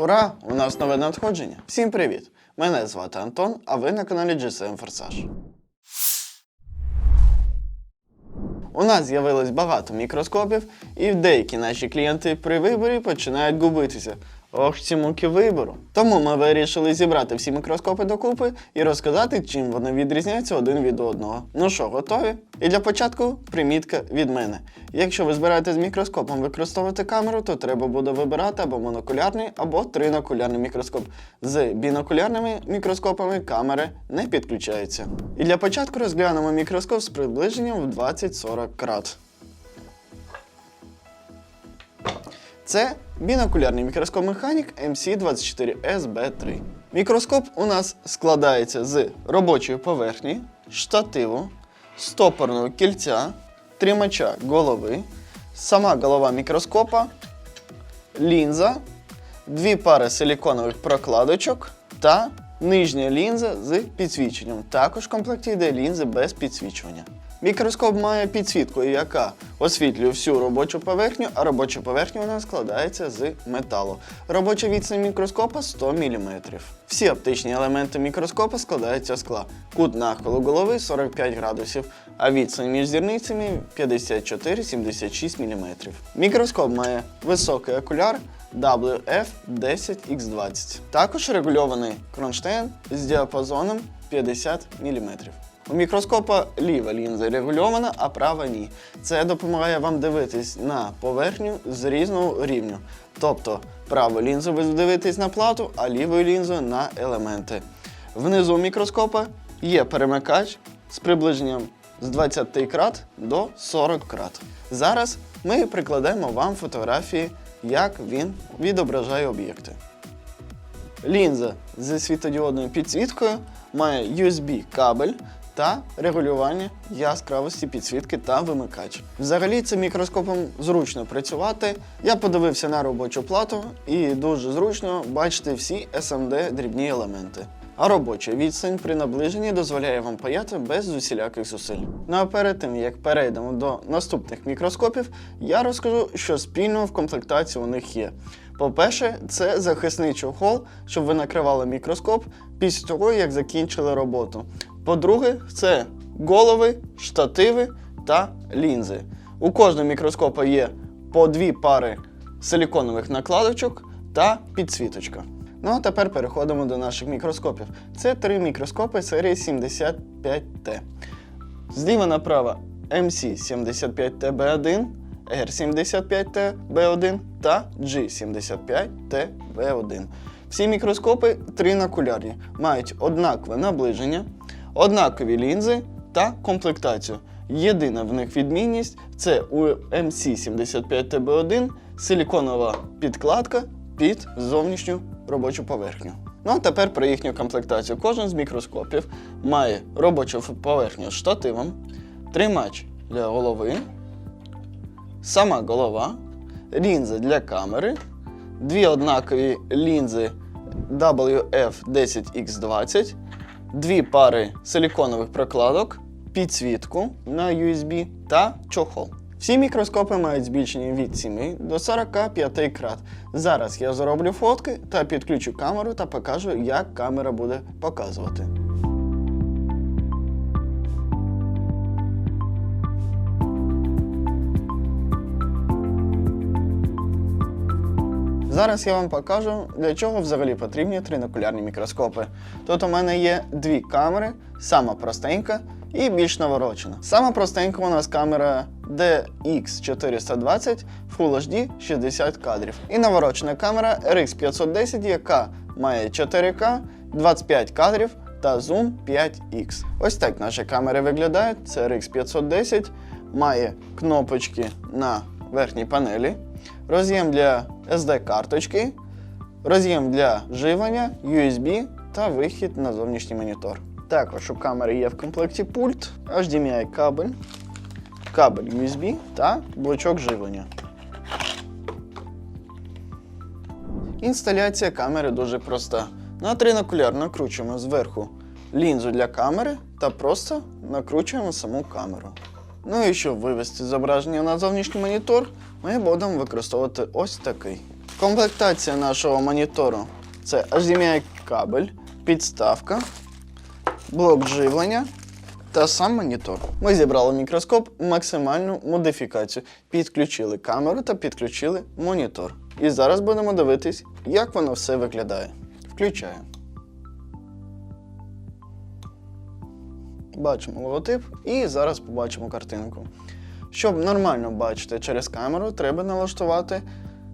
Ура! У нас нове надходження. Всім привіт! Мене звати Антон, а ви на каналі GSM Форсаж. У нас з'явилось багато мікроскопів, і деякі наші клієнти при виборі починають губитися. Ох, ці муки вибору. Тому ми вирішили зібрати всі мікроскопи докупи і розказати, чим вони відрізняються один від одного. Ну що, готові? І для початку примітка від мене. Якщо ви збираєтесь з мікроскопом використовувати камеру, то треба буде вибирати або монокулярний, або тринокулярний мікроскоп. З бінокулярними мікроскопами камери не підключаються. І для початку розглянемо мікроскоп з приближенням в 20-40 крат. Це бінокулярний мікроскоп механік MC24SB3. Мікроскоп у нас складається з робочої поверхні, штативу, стопорного кільця, тримача голови, сама голова мікроскопа, лінза, дві пари силіконових прокладочок та нижня лінза з підсвіченням. Також в комплекті йде лінзи без підсвічування. Мікроскоп має підсвітку, яка освітлює всю робочу поверхню, а робоча поверхня нас складається з металу. Робоча відстань мікроскопа 100 мм. Всі оптичні елементи мікроскопа складаються з скла. Кут нахилу голови 45 градусів, а відстань між зірницями 54-76 мм. Мікроскоп має високий окуляр WF10X20. Також регульований кронштейн з діапазоном 50 мм. У мікроскопа ліва лінза регульована, а права ні. Це допомагає вам дивитись на поверхню з різного рівню. Тобто правою лінзою ви дивитесь на плату, а лівою лінзою на елементи. Внизу мікроскопа є перемикач з приближенням з 20 крат до 40 крат. Зараз ми прикладемо вам фотографії, як він відображає об'єкти. Лінза зі світодіодною підсвіткою має USB кабель та регулювання яскравості підсвітки та вимикач. Взагалі цим мікроскопом зручно працювати. Я подивився на робочу плату і дуже зручно бачити всі SMD дрібні елементи. А робоча відстань при наближенні дозволяє вам паяти без усіляких зусиль. Ну а перед тим як перейдемо до наступних мікроскопів, я розкажу, що спільного в комплектації у них є. По-перше, це захисний чохол, щоб ви накривали мікроскоп після того, як закінчили роботу. По-друге, це голови, штативи та лінзи. У кожного мікроскопа є по дві пари силіконових накладочок та підсвіточка. Ну а тепер переходимо до наших мікроскопів. Це три мікроскопи серії 75T. Зліва направо MC75TB1, R75TB1 та G75TB1. Всі мікроскопи тринокулярні, мають однакове наближення, однакові лінзи та комплектацію. Єдина в них відмінність це у MC75TB1 силіконова підкладка під зовнішню робочу поверхню. Ну а тепер про їхню комплектацію. Кожен з мікроскопів має робочу поверхню з штативом, тримач для голови, сама голова, лінзи для камери, дві однакові лінзи WF10X20, дві пари силіконових прокладок, підсвітку на USB та чохол. Всі мікроскопи мають збільшення від 7 до 45 крат. Зараз я зроблю фотки та підключу камеру та покажу, як камера буде показувати. Зараз я вам покажу, для чого взагалі потрібні тринокулярні мікроскопи. Тут у мене є дві камери, сама простенька і більш наворочена. Сама простенька у нас камера DX420 Full HD 60 кадрів. І наворочена камера RX510, яка має 4К, 25 кадрів та зум 5X. Ось так наші камери виглядають. Це RX510, має кнопочки на верхній панелі, роз'єм для SD-карточки, роз'єм для живлення, USB та вихід на зовнішній монітор. Також у камери є в комплекті пульт, HDMI кабель, кабель USB та блочок живлення. Інсталяція камери дуже проста. На тринокуляр накручуємо зверху лінзу для камери та просто накручуємо саму камеру. Ну і щоб вивести зображення на зовнішній монітор, ми будемо використовувати ось такий. Комплектація нашого монітору це HDMI кабель, підставка, блок живлення та сам монітор. Ми зібрали мікроскоп максимальну модифікацію, підключили камеру та підключили монітор. І зараз будемо дивитись, як воно все виглядає. Включаю. Бачимо логотип і зараз побачимо картинку. Щоб нормально бачити через камеру, треба налаштувати,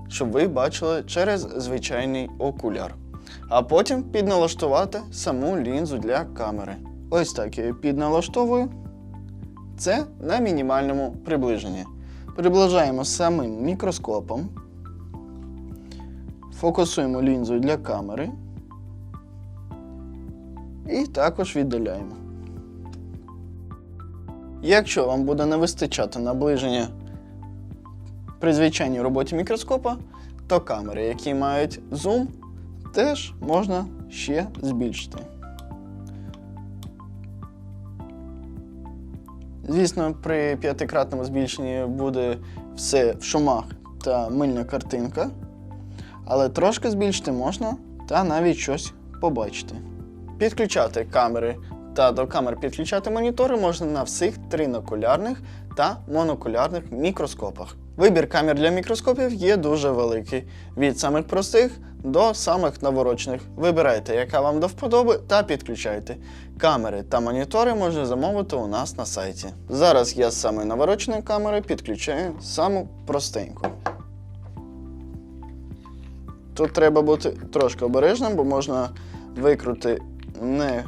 щоб ви бачили через звичайний окуляр. А потім підналаштувати саму лінзу для камери. Ось так я її підналаштовую. Це на мінімальному приближенні. Приближаємо самим мікроскопом. Фокусуємо лінзу для камери. І також віддаляємо. Якщо вам буде не вистачати наближення при звичайній роботі мікроскопа, то камери, які мають зум, теж можна ще збільшити. Звісно, при п'ятикратному збільшенні буде все в шумах та мильна картинка, але трошки збільшити можна та навіть щось побачити. Підключати камери та до камер підключати монітори можна на всіх тринокулярних та монокулярних мікроскопах. Вибір камер для мікроскопів є дуже великий, від самих простих до самих наворочених. Вибирайте, яка вам до вподоби, та підключайте. Камери та монітори можна замовити у нас на сайті. Зараз я з самої навороченої камери підключаю саму простеньку. Тут треба бути трошки обережним, бо можна викрути не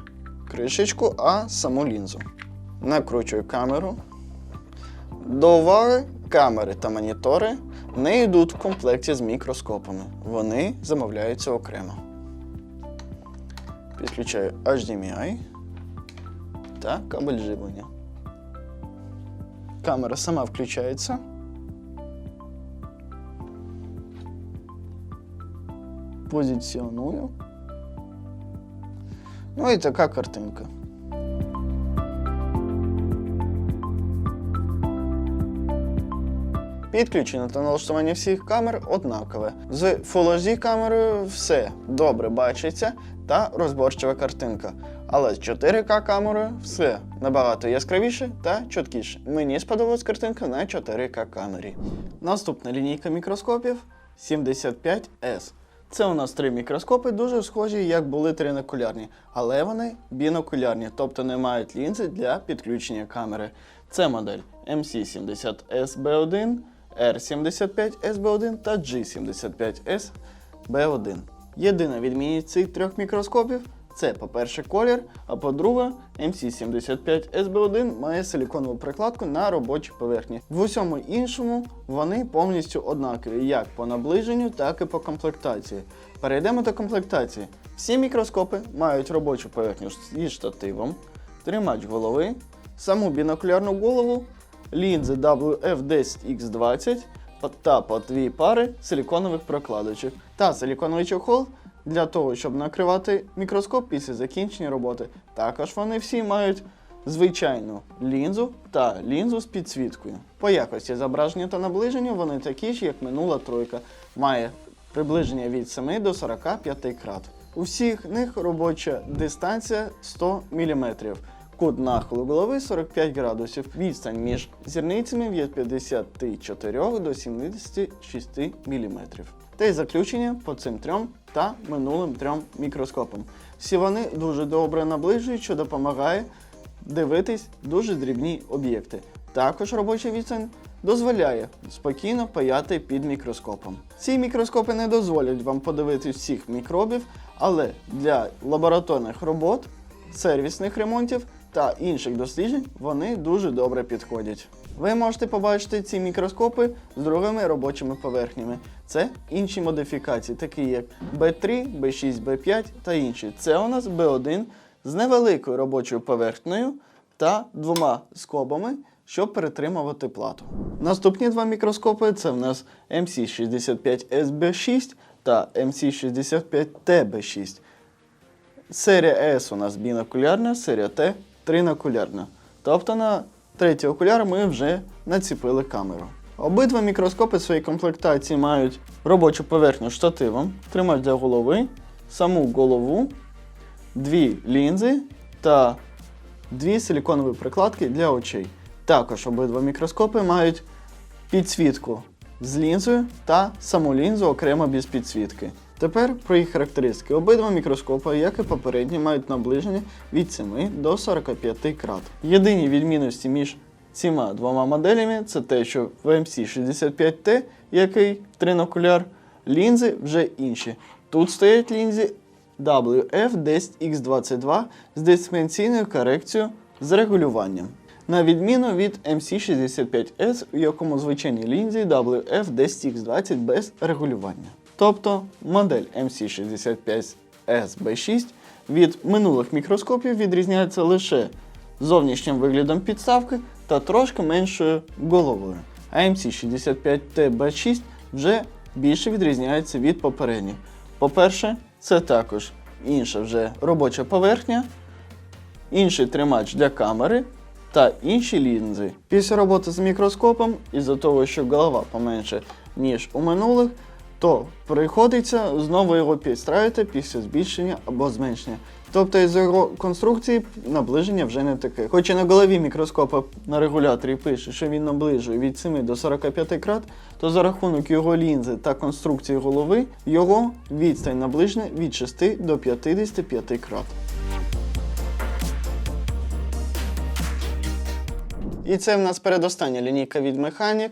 кришечку, а саму лінзу. Накручую камеру. До уваги, камери та монітори не йдуть в комплекті з мікроскопами. Вони замовляються окремо. Підключаю HDMI та кабель живлення. Камера сама включається. Позиціоную. Ну і така картинка. Підключення та налаштування всіх камер однакове. З Full HD камерою все добре бачиться та розборчива картинка. Але з 4К камерою все набагато яскравіше та чіткіше. Мені сподобалась картинка на 4К камері. Наступна лінійка мікроскопів 75S. Це у нас три мікроскопи, дуже схожі, як були тринокулярні, але вони бінокулярні, тобто не мають лінзи для підключення камери. Це модель MC70SB1, R75SB1 та G75SB1. Єдина відмінність цих трьох мікроскопів це, по-перше, колір, а по-друге, MC75SB1 має силіконову прикладку на робочій поверхні. В усьому іншому вони повністю однакові, як по наближенню, так і по комплектації. Перейдемо до комплектації. Всі мікроскопи мають робочу поверхню зі штативом, тримач голови, саму бінокулярну голову, лінзи WF10X20 та по дві пари силіконових прокладочок та силіконовий чохол для того, щоб накривати мікроскоп після закінчення роботи. Також вони всі мають звичайну лінзу та лінзу з підсвіткою. По якості зображення та наближення вони такі ж, як минула тройка. Має приближення від 7 до 45 крат. У всіх них робоча дистанція 100 мм. Кут нахилу голови 45 градусів. Відстань між зірницями від 54 до 76 мм. Та й заключення по цим трьом та минулим трьом мікроскопам. Всі вони дуже добре наближують, що допомагає дивитись дуже дрібні об'єкти. Також робоча відстань дозволяє спокійно паяти під мікроскопом. Ці мікроскопи не дозволять вам подивитись всіх мікробів, але для лабораторних робот, сервісних ремонтів та інших досліджень вони дуже добре підходять. Ви можете побачити ці мікроскопи з другими робочими поверхнями. Це інші модифікації, такі як B3, B6, B5 та інші. Це у нас B1 з невеликою робочою поверхнею та двома скобами, щоб перетримувати плату. Наступні два мікроскопи це в нас MC65SB6 та MC65TB6. Серія S у нас бінокулярна, серія T тринокулярна. Тобто на третій окуляр ми вже націпили камеру. Обидва мікроскопи в своїй комплектації мають робочу поверхню штативом, тримач для голови, саму голову, дві лінзи та дві силіконові прикладки для очей. Також обидва мікроскопи мають підсвітку з лінзою та саму лінзу окремо без підсвітки. Тепер про їх характеристики. Обидва мікроскопи, як і попередні, мають наближення від 7 до 45 крат. Єдині відмінності між цими двома моделями це те, що в MC65T, який тринокуляр, лінзи вже інші. Тут стоять лінзи WF10X22 з дистанційною корекцією з регулюванням. На відміну від MC65S, у якому звичайні лінзі WF10X20 без регулювання. Тобто модель MC65S-B6 від минулих мікроскопів відрізняється лише зовнішнім виглядом підставки та трошки меншою головою. А MC65T-B6 вже більше відрізняється від попередніх. По-перше, це також інша вже робоча поверхня, інший тримач для камери та інші лінзи. Після роботи з мікроскопом, із-за того, що голова поменше, ніж у минулих, то приходиться знову його підстраювати після збільшення або зменшення. Тобто із його конструкції наближення вже не таке. Хоч і на голові мікроскопа на регуляторі пише, що він наближує від 7 до 45 крат, то за рахунок його лінзи та конструкції голови його відстань наближення від 6 до 55 крат. І це в нас передостання лінійка від Mechanic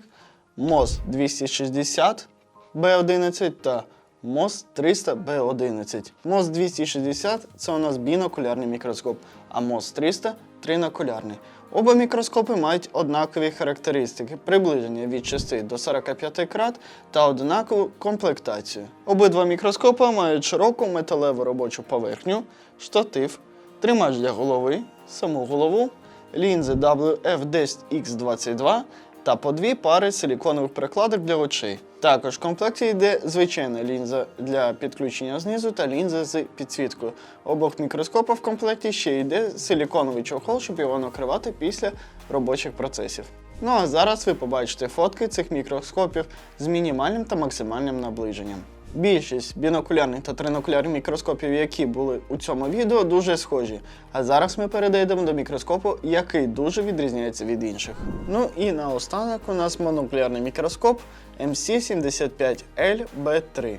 MOS 260 B11 та MOS 300 B11. MOS 260 це у нас бінокулярний мікроскоп, а MOS 300 тринокулярний. Оба мікроскопи мають однакові характеристики, приближення від 6 до 45 крат та однакову комплектацію. Обидва мікроскопи мають широку металеву робочу поверхню, штатив, тримач для голови, саму голову, лінзи WF10X22 та по дві пари силіконових прикладок для очей. Також в комплекті йде звичайна лінза для підключення знизу та лінза з підсвіткою. Обох мікроскопа в комплекті ще йде силіконовий чохол, щоб його накривати після робочих процесів. Ну а зараз ви побачите фотки цих мікроскопів з мінімальним та максимальним наближенням. Більшість бінокулярних та тринокулярних мікроскопів, які були у цьому відео, дуже схожі. А зараз ми перейдемо до мікроскопу, який дуже відрізняється від інших. Ну і наостанок у нас монокулярний мікроскоп MC75LB3.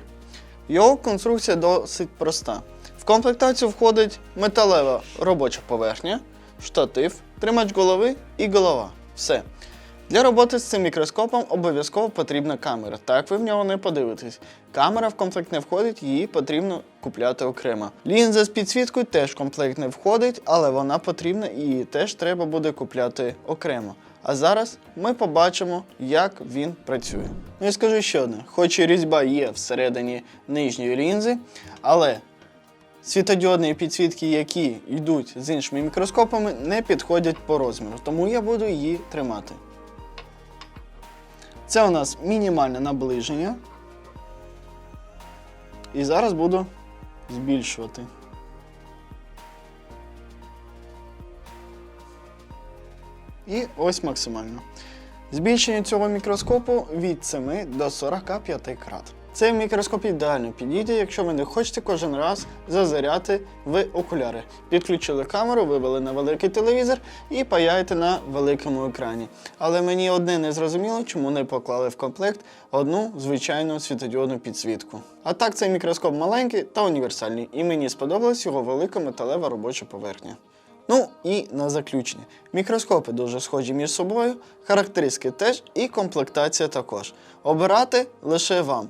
Його конструкція досить проста. В комплектацію входить металева робоча поверхня, штатив, тримач голови і голова. Все. Для роботи з цим мікроскопом обов'язково потрібна камера. Так ви в нього не подивитесь. Камера в комплект не входить, її потрібно купляти окремо. Лінза з підсвіткою теж в комплект не входить, але вона потрібна і її теж треба буде купляти окремо. А зараз ми побачимо, як він працює. Ну і скажу ще одне: хоч і різьба є всередині нижньої лінзи, але Світодіодні підсвітки, які йдуть з іншими мікроскопами, не підходять по розміру, тому я буду її тримати. Це у нас мінімальне наближення. І зараз буду збільшувати. І ось максимально. Збільшення цього мікроскопу від 7 до 45 крат. Цей мікроскоп ідеально підійде, якщо ви не хочете кожен раз зазиряти в окуляри. Підключили камеру, вивели на великий телевізор і паяєте на великому екрані. Але мені одне не зрозуміло, чому не поклали в комплект одну звичайну світодіодну підсвітку. А так цей мікроскоп маленький та універсальний, і мені сподобалась його велика металева робоча поверхня. Ну і на заключення. Мікроскопи дуже схожі між собою, характеристики теж і комплектація також. Обирати лише вам.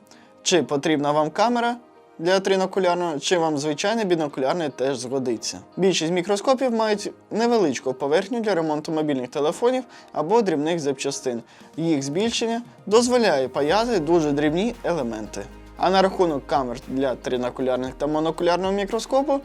Чи потрібна вам камера для тринокулярного, чи вам звичайний бінокулярний теж згодиться. Більшість мікроскопів мають невеличку поверхню для ремонту мобільних телефонів або дрібних запчастин. Їх збільшення дозволяє паяти дуже дрібні елементи. А на рахунок камер для тринокулярних та монокулярного мікроскопу,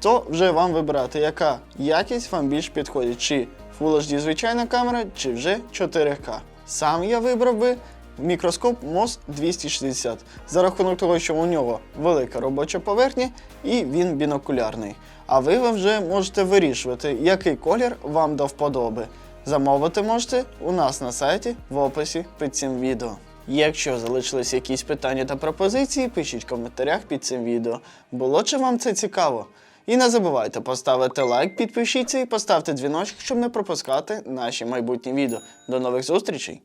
то вже вам вибирати, яка якість вам більш підходить, чи Full HD звичайна камера, чи вже 4К. Сам я вибрав би мікроскоп MOS 260 за рахунок того, що у нього велика робоча поверхня і він бінокулярний. А ви вже можете вирішувати, який колір вам до вподоби. Замовити можете у нас на сайті в описі під цим відео. Якщо залишились якісь питання та пропозиції, пишіть в коментарях під цим відео. Було чи вам це цікаво? І не забувайте поставити лайк, підпишіться і поставте дзвіночок, щоб не пропускати наші майбутні відео. До нових зустрічей!